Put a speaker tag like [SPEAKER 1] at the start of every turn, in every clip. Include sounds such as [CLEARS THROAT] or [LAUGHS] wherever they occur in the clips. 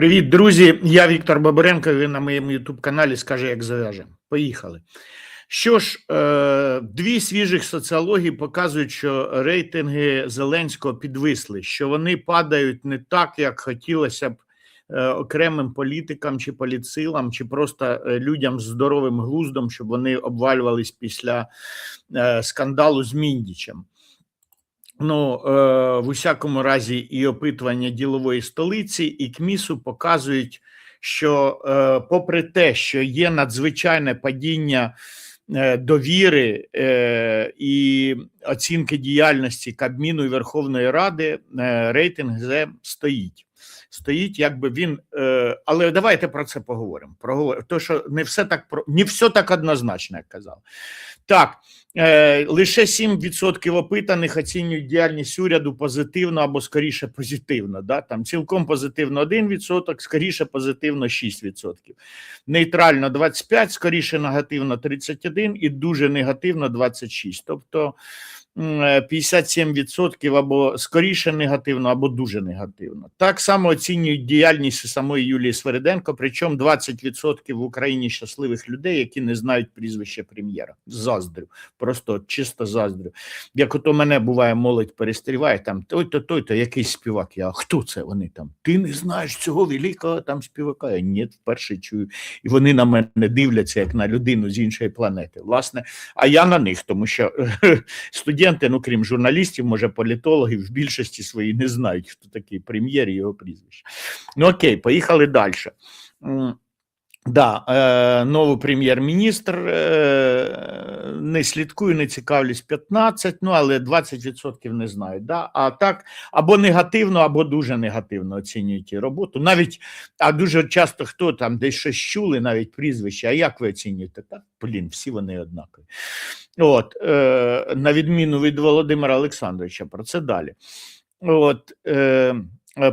[SPEAKER 1] Привіт, друзі! Я Віктор Бабаренко. Ви на моєму youtube каналі скаже, як зав'яжемо. Поїхали. Що ж, е, дві свіжих соціології показують, що рейтинги Зеленського підвисли, що вони падають не так, як хотілося б е, окремим політикам чи політсилам, чи просто е, людям з здоровим глуздом, щоб вони обвалювались після скандалу з Міндічем. Ну, е, в усякому разі, і опитування ділової столиці, і КМІСу показують, що, е, попри те, що є надзвичайне падіння е, довіри і оцінки діяльності Кабміну і Верховної Ради, рейтинг зе стоїть. Стоїть, якби він, е, але давайте про це поговоримо. Проговоримо. То, що не все так про не все так однозначно, як казав. Так, е, лише 7% опитаних оцінюють діяльність уряду позитивно або скоріше позитивно. Да? Там цілком позитивно 1%, скоріше позитивно 6%. Нейтрально 25%, скоріше негативно 31% і дуже негативно 26%. Тобто 57% або скоріше негативно, або дуже негативно. Так само оцінюють діяльність самої Юлії Свериденко, причому 20% в Україні щасливих людей, які не знають прізвище прем'єра. Заздрю, просто чисто заздрю. Як ото мене буває, молодь перестріває, там той-то, той-то, якийсь співак. Я, хто це вони там? Ти не знаєш цього великого там співака? Я ні, вперше чую. І вони на мене дивляться як на людину з іншої планети. Власне, а я на них, тому що [LAUGHS] студенти, ну крім журналістів, може політологів, в більшості своїй не знають, хто такий прем'єр і його прізвище. Ну окей, поїхали далі. Да, е, новий прем'єр-міністр е, не слідкую, не цікавлюсь 15, ну але 20% не знають. Да? А так або негативно, або дуже негативно оцінюють роботу. Навіть а дуже часто хто там десь щось чули, навіть прізвище. А як ви оцінюєте? Так, блін, всі вони однакові. От, е, на відміну від Володимира Олександровича, про це далі. От, Е,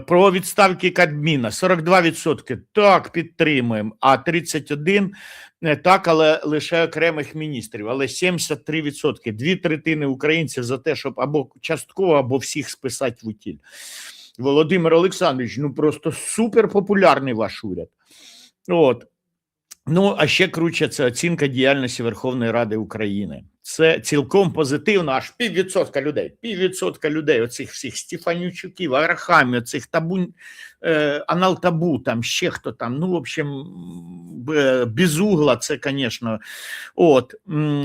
[SPEAKER 1] Про відставки Кабміна 42% так підтримуємо, а 31% так, але лише окремих міністрів. Але 73%, дві третини українців за те, щоб або частково, або всіх списати в утіль. Володимир Олександрович, ну просто суперпопулярний ваш уряд. От. Ну, а ще круче це оцінка діяльності Верховної Ради України. Це цілком позитивно, аж піввідсотка людей. Піввідсотка людей, оцих всіх Стефанючуків, Арахамі, оцих табу, е, Аналтабу, там ще хто там. Ну, в общем, б- без угла, це, звісно. От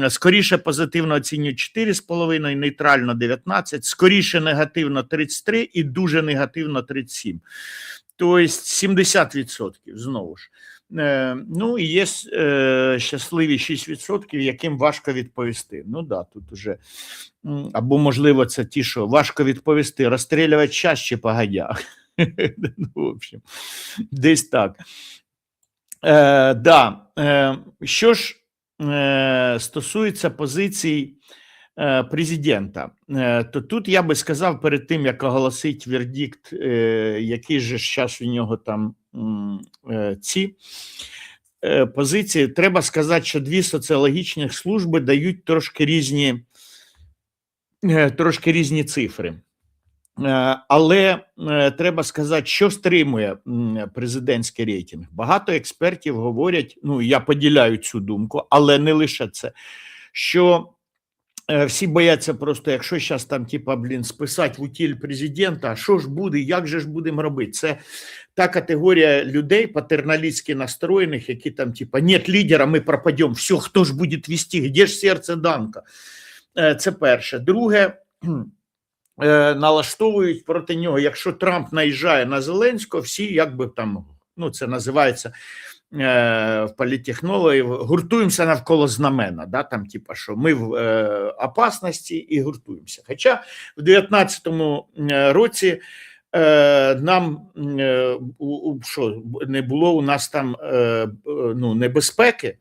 [SPEAKER 1] скоріше позитивно оцінюють 4,5, нейтрально 19, скоріше негативно 33 і дуже негативно 37. Тобто 70% знову ж. Е, ну і є е, щасливі 6%, яким важко відповісти. Ну да, тут уже або можливо це ті, що важко відповісти, розстрілювати час чи погодя. [LAUGHS] ну, в общем, десь так. Е, да. е, що ж е, стосується позицій е, президента, е, то тут я би сказав перед тим, як оголосить вердикт, е, який же зараз у нього там ці е, позиції, треба сказати, що дві соціологічні служби дають трошки різні, е, трошки різні цифри. Е, Але е, треба сказати, що стримує президентський рейтинг. Багато експертів говорять, ну я поділяю цю думку, але не лише це, що е, всі бояться просто, якщо зараз там, типа, блін, списати в утіль президента, що ж буде, як же ж будемо робити? Це та категорія людей, патерналістськи настроєних, які там, типа, нет лідера, ми пропадемо, все, хто ж буде вести, де ж серце Данка? Е, Це перше. Друге, [CLEARS THROAT] е, налаштовують проти нього. Якщо Трамп наїжджає на Зеленського, всі якби там, ну це називається е, в політтехнології, гуртуємося навколо знамена. Да? Там, типа, що ми в е, опасності і гуртуємося. Хоча в 19-му е, році. Е, нам е, у, у, що не було у нас там е, е, ну, небезпеки.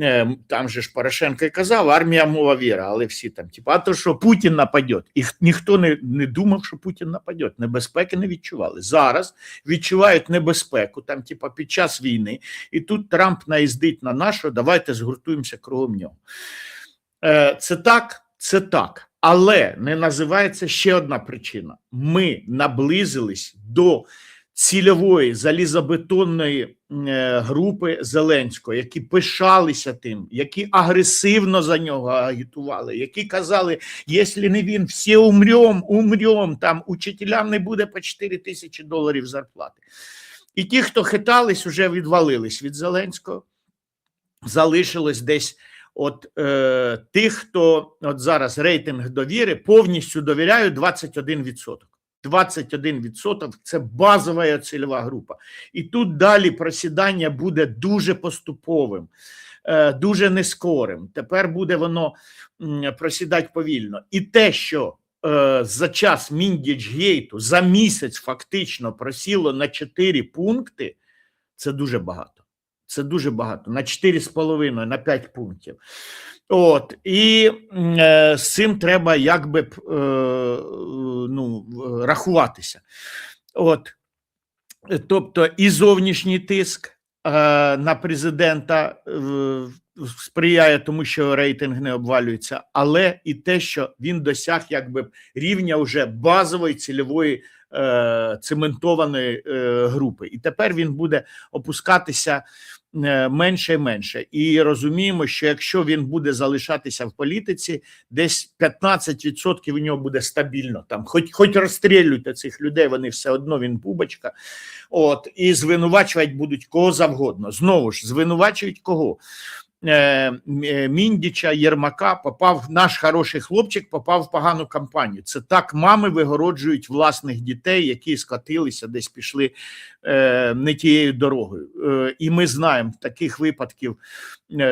[SPEAKER 1] Е, Там же ж Порошенко і казав, армія мова віра, але всі там, типу, а то що Путін нападе. І ніхто не, не думав, що Путін нападе. Небезпеки не відчували. Зараз відчувають небезпеку, там, типу, під час війни, і тут Трамп наїздить на нашу, давайте згуртуємося кругом нього. Е, Це так, це так. Але не називається ще одна причина. Ми наблизились до цільової залізобетонної е, групи Зеленського, які пишалися тим, які агресивно за нього агітували, які казали, якщо не він, всі умрем, умрем, там учителям не буде по 4 тисячі доларів зарплати. І ті, хто хитались, вже відвалились від Зеленського. Залишилось десь от е, тих, хто от зараз рейтинг довіри повністю довіряють 21%. 21% – це базова цільова група. І тут далі просідання буде дуже поступовим, е, дуже нескорим. Тепер буде воно просідати повільно. І те, що е, за час Міндіч-гейту за місяць фактично просіло на 4 пункти, це дуже багато. Це дуже багато. На 4,5, на 5 пунктів. От, і е, з цим треба якби е, ну, рахуватися. От, тобто і зовнішній тиск е, на президента е, сприяє тому, що рейтинг не обвалюється, але і те, що він досяг якби рівня вже базової цільової цементованої е, групи. І тепер він буде опускатися е, менше і менше. І розуміємо, що якщо він буде залишатися в політиці, десь 15% у нього буде стабільно. Там, хоч, хоч розстрілюйте цих людей, вони все одно він бубочка. От, і звинувачувати будуть кого завгодно. Знову ж, звинувачують кого? Е, е, Міндіча, Єрмака попав, наш хороший хлопчик попав в погану кампанію. Це так мами вигороджують власних дітей, які скотилися, десь пішли е, не тією дорогою. І ми знаємо таких випадків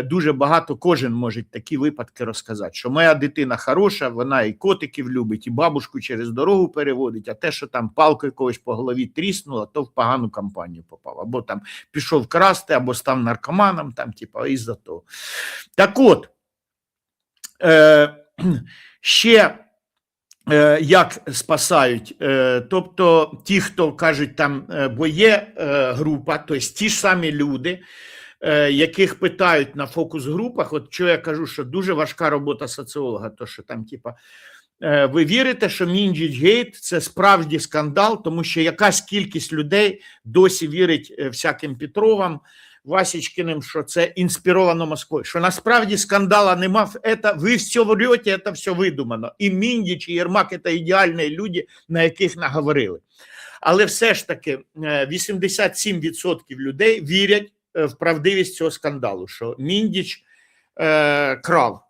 [SPEAKER 1] дуже багато. Кожен може такі випадки розказати, що моя дитина хороша, вона і котиків любить, і бабушку через дорогу переводить, а те, що там палкою когось по голові тріснуло, то в погану кампанію попав. Або там пішов красти, або став наркоманом, там, типу, із-за того. Так от, е, [CLEARS THROAT] ще е, як спасають, е, тобто ті, хто кажуть, там, е, бо є е, група, тобто ті ж самі люди, е, яких питають на фокус-групах, от що я кажу, що дуже важка робота соціолога, то що там, типа, е, ви вірите, що Мінджіч-гейт – це справді скандал, тому що якась кількість людей досі вірить е, всяким Петровам, Васічкиним, що це інспіровано Москвою, що насправді скандала нема, это, ви все врете, це все видумано. І Міндіч, і Єрмак – це ідеальні люди, на яких наговорили. Але все ж таки е, 87% людей вірять е, в правдивість цього скандалу, що Міндіч е, крав.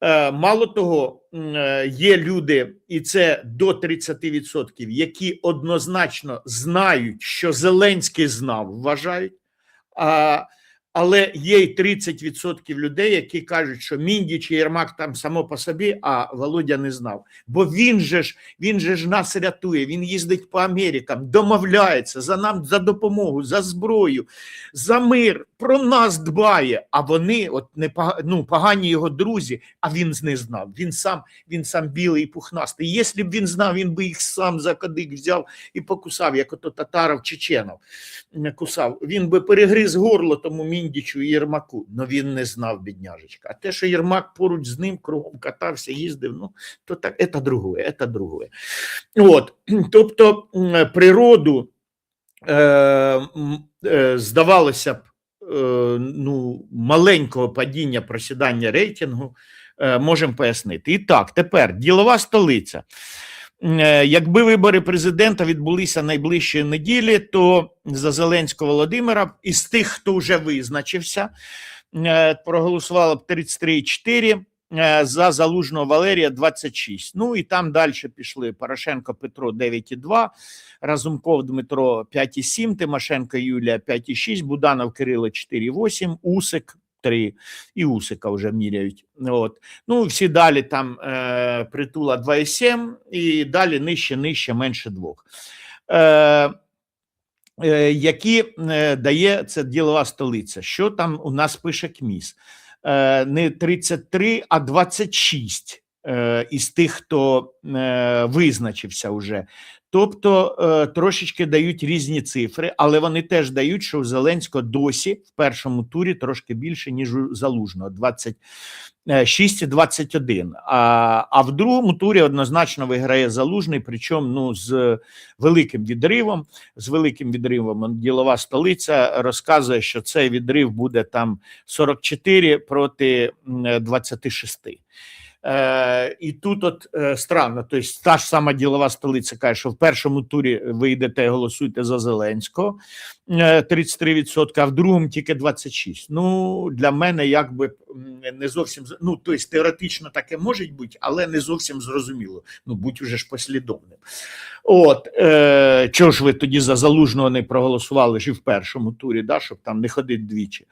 [SPEAKER 1] Е, Мало того, е, є люди, і це до 30%, які однозначно знають, що Зеленський знав, вважають. А, але є й 30% людей, які кажуть, що Міндіч і Єрмак там само по собі, а Володя не знав. Бо він же ж він же ж нас рятує, він їздить по Америкам, домовляється за нам за допомогу, за зброю, за мир, про нас дбає. А вони, от не ну, погані його друзі, а він не знав. Він сам, він сам білий і пухнастий. Якщо б він знав, він би їх сам за кадик взяв і покусав, як ото татаров чеченов кусав. Він би перегриз горло тому Міндічу і Єрмаку, але він не знав, бідняжечка. А те, що Єрмак поруч з ним кругом катався, їздив, ну то так, це другое, це другое. От, [CLEARS THROAT] тобто природу, е, е, здавалося б, е, ну, маленького падіння просідання рейтингу е, можемо пояснити. І так, тепер ділова столиця. Е, Якби вибори президента відбулися найближчої неділі, то за Зеленського Володимира із тих, хто вже визначився, е, проголосувало б 33,4, е, за Залужного Валерія 26. Ну і там далі пішли Порошенко Петро 9,2, Разумков Дмитро 5,7, Тимошенко Юлія 5,6, Буданов Кирило 4,8, Усик 3, і Усика вже міряють. От. Ну, всі далі там е, притула 2,7 і далі нижче, нижче, менше 2. Е, е, які е, дає це ділова столиця. Що там у нас пише КМІС? Е, не 33, а 26 е, із тих, хто е, визначився вже. Тобто е, трошечки дають різні цифри, але вони теж дають, що у Зеленського досі в першому турі трошки більше, ніж у Залужного 26 і 21. А, а в другому турі однозначно виграє Залужний, причому ну, з великим відривом. З великим відривом ділова столиця розказує, що цей відрив буде там 44 проти м, 26. Е, і тут от е, странно, тобто та ж сама ділова столиця каже, що в першому турі ви йдете і голосуєте за Зеленського е, 33%, а в другому тільки 26%. Ну для мене якби не зовсім ну, тобто теоретично таке може бути, але не зовсім зрозуміло. Ну будь уже ж послідовним. От е, чого ж ви тоді за залужного не проголосували ж і в першому турі, да, щоб там не ходити двічі.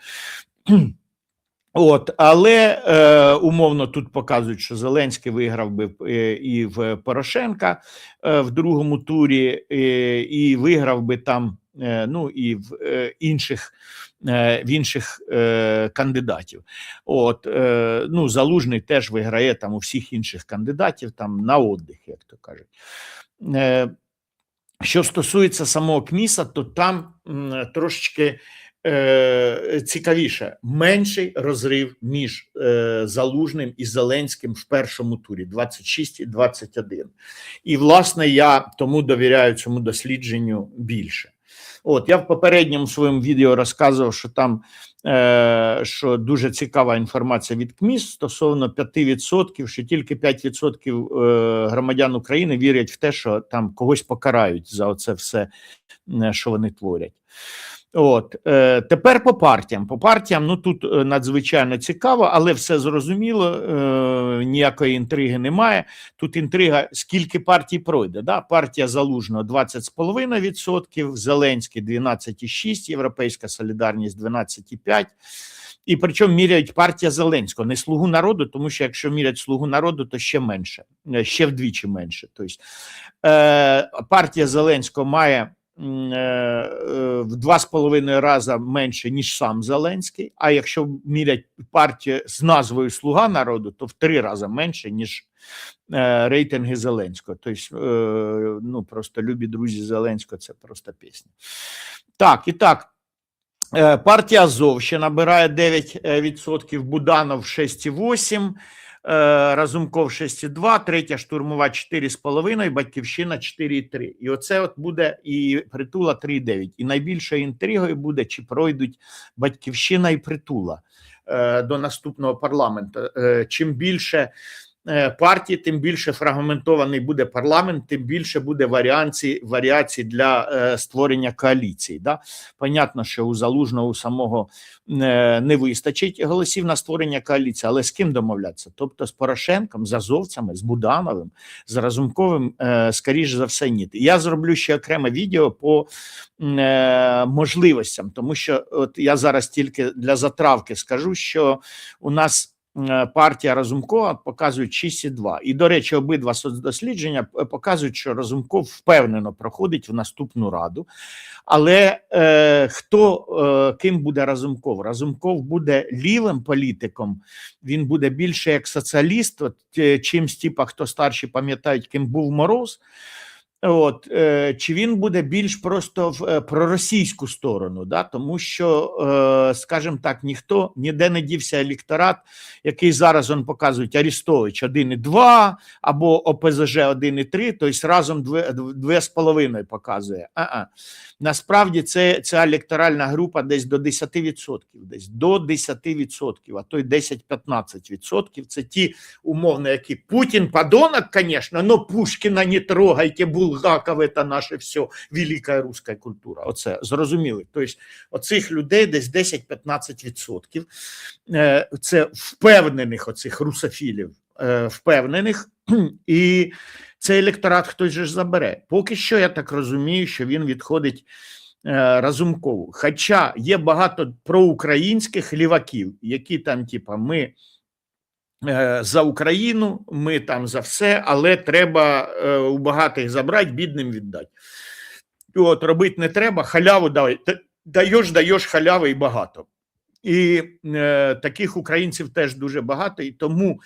[SPEAKER 1] От, але е, умовно тут показують, що Зеленський виграв би е, і в Порошенка е, в другому турі, е, і виграв би там, е, ну і в е, інших. В інших кандидатів, от ну залужний теж виграє там у всіх інших кандидатів там на отдих, як то кажуть. Що стосується самого КМІСа, то там трошечки е, цікавіше, менший розрив між е, Залужним і Зеленським в першому турі 26 і 21. І, власне, я тому довіряю цьому дослідженню більше. От я в попередньому своєму відео розказував, що там е, що дуже цікава інформація від КМІС стосовно 5%, що тільки 5% е, громадян України вірять в те, що там когось покарають за оце все, що вони творять. От е, тепер по партіям. По партіям, ну тут е, надзвичайно цікаво, але все зрозуміло, е, ніякої інтриги немає. Тут інтрига, скільки партій пройде. Да? Партія Залужного 20,5%, Зеленський 12,6%, Європейська Солідарність 12,5%. І причому міряють партія Зеленського, не слугу народу, тому що якщо мірять слугу народу, то ще менше, е, ще вдвічі менше. Тобто, е, партія Зеленського має в два з половиною рази менше, ніж сам Зеленський. А якщо мірять партію з назвою Слуга народу, то в три рази менше, ніж е, рейтинги Зеленського. Тобто, е, ну просто любі друзі Зеленського, це просто пісня. Так, і так. Е, Партія Азов ще набирає 9%, Буданов 6,8%, е, Разумков 6,2%, третя штурмова 4,5%, Батьківщина 4,3%. І оце от буде і Притула 3,9%. І найбільшою інтригою буде, чи пройдуть Батьківщина і Притула е, до наступного парламенту. Е, Чим більше е, партій, тим більше фрагментований буде парламент, тим більше буде варіацій, варіацій для е, створення коаліції. Да? Понятно, що у залужного самого е, не вистачить голосів на створення коаліції, але з ким домовлятися? Тобто з Порошенком, з Азовцями, з Будановим, з Разумковим, е, скоріш за все, ні. Я зроблю ще окреме відео по е, можливостям, тому що от я зараз тільки для затравки скажу, що у нас. Е, Партія Разумкова показують 6,2. І, до речі, обидва соцдослідження показують, що Разумков впевнено проходить в наступну раду. Але е, хто е, ким буде Разумков? Разумков буде лівим політиком, він буде більше як соціаліст, от, е, чимсь типа, хто старші пам'ятають, ким був Мороз. От, е, чи він буде більш просто в е, проросійську сторону, да? тому що, е, скажімо так, ніхто ніде не дівся електорат, який зараз он показують Арістович 1,2 або ОПЗЖ 1,3, тобто разом 2,5 показує. А-а. Насправді це ця електоральна група десь до 10%, десь до 10%, а то й 10-15%. Це ті умовно, які Путін подонок, звісно, но Пушкіна не трогайте, Булгаков це наше все, велика руська культура. Оце зрозуміли. Тобто оцих людей десь 10-15%. Е, Це впевнених оцих русофілів, е, впевнених, і цей електорат хтось же забере. Поки що я так розумію, що він відходить е, Разумкову. Хоча є багато проукраїнських ліваків, які там, типа, ми за Україну, ми там за все, але треба е, у багатих забрати, бідним віддати. От робити не треба, халяву давай. Даєш, даєш халяви і багато. І е, таких українців теж дуже багато. І тому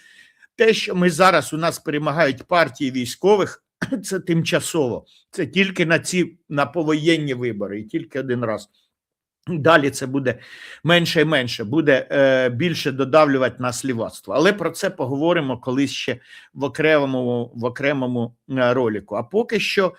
[SPEAKER 1] те, що ми зараз у нас перемагають партії військових, [CLEARS THROAT] це тимчасово. Це тільки на ці на повоєнні вибори, і тільки один раз. Далі це буде менше і менше, буде е, більше додавлювати на слівацтво. Але про це поговоримо колись ще в окремому, в окремому е, ролику. А поки що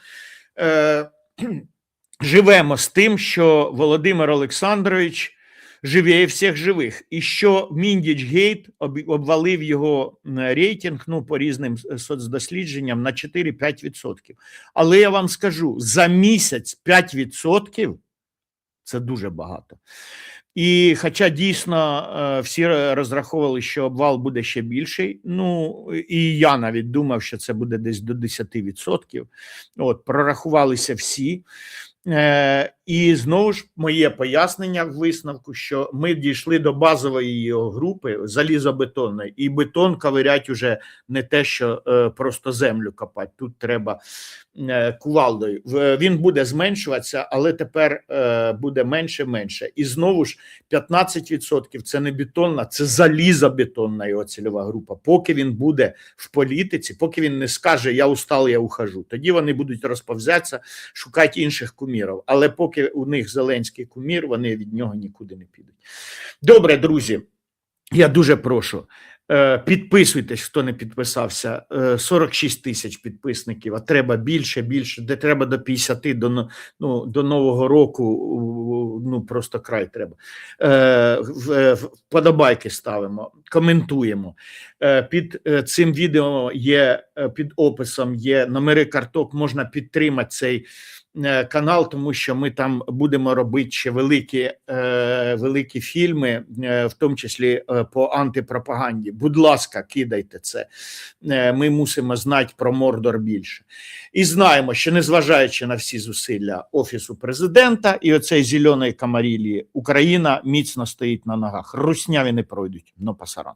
[SPEAKER 1] е, [CLEARS THROAT] живемо з тим, що Володимир Олександрович живіє всіх живих, і що Міндіч Гейт обвалив його рейтинг ну, по різним соцдослідженням на 4-5%. Але я вам скажу: за місяць 5% це дуже багато. І хоча дійсно е, всі розраховували, що обвал буде ще більший, ну і я навіть думав, що це буде десь до 10%. От, прорахувалися всі. Е, і знову ж моє пояснення в висновку, що ми дійшли до базової його групи залізобетонної, і бетон ковирять уже не те, що е, просто землю копати. Тут треба е, кувалдою. Він буде зменшуватися, але тепер е, буде менше менше. І знову ж 15% це не бетонна, це залізобетонна його цільова група. Поки він буде в політиці, поки він не скаже Я устал, я ухожу. Тоді вони будуть розповзятися, шукати інших кумірів. Але поки у них Зеленський кумір, вони від нього нікуди не підуть. Добре, друзі. Я дуже прошу. е, Підписуйтесь, хто не підписався. Е, 46 тисяч підписників, а треба більше, більше, де треба до 50, до, ну, до Нового року, ну просто край треба. Е, Вподобайки ставимо, коментуємо. Е, Під е, цим відео є, е, під описом є номери карток, можна підтримати цей е, канал, тому що ми там будемо робити ще великі, е, великі фільми, е, в тому числі е, по антипропаганді. Будь ласка, кидайте це. Е, Ми мусимо знати про Мордор більше. І знаємо, що незважаючи на всі зусилля Офісу президента і оцей зеленої камарілії, Україна міцно стоїть на ногах. Русняві не пройдуть, но пасаран.